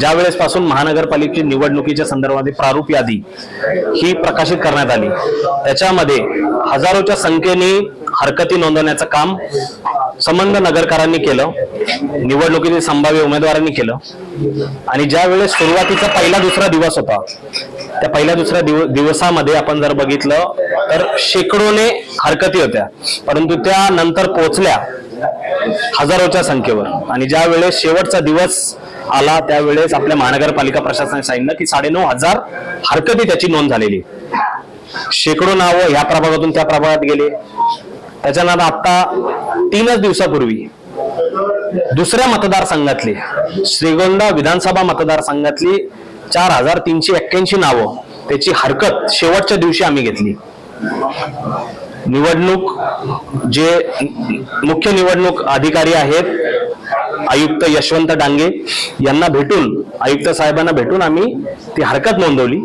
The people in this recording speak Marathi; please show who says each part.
Speaker 1: ज्या वेळेसपासून महानगरपालिकेची निवडणुकीच्या संदर्भातील प्रारूप यादी ही प्रकाशित करण्यात आली त्याच्यामध्ये हजारोच्या संख्येने हरकती नोंदवण्याचं काम संबंध नगरकरांनी केलं निवडणुकीतील संभाव्य उमेदवारांनी केलं. आणि ज्या वेळेस सुरुवातीचा पहिला दुसरा दिवस होता त्या पहिल्या दुसऱ्या दिव दिवसामध्ये आपण जर बघितलं तर शेकडोने हरकती होत्या. परंतु त्या नंतर पोहोचल्या हजारोच्या संख्येवर. आणि ज्या वेळेस शेवटचा दिवस आला त्यावेळेस आपल्या महानगरपालिका प्रशासनाने सांगितलं की साडेनऊ हजार हरकती त्याची नोंद झालेली. शेकडो नावं ह्या प्रभागातून त्या प्रभागात गेले. त्याच्यानंतर आता तीनच दिवसापूर्वी दुसऱ्या मतदारसंघातली श्रीगोंदा विधानसभा मतदारसंघातली चार हजार तीनशे एक्क्याऐंशी नावं त्याची हरकत शेवटच्या दिवशी आम्ही घेतली. निवडणूक जे मुख्य निवडणूक अधिकारी आहेत आयुक्त यशवंत डांगे यांना भेटून आयुक्त साहेबांना भेटून आम्ही ती हरकत नोंदवली.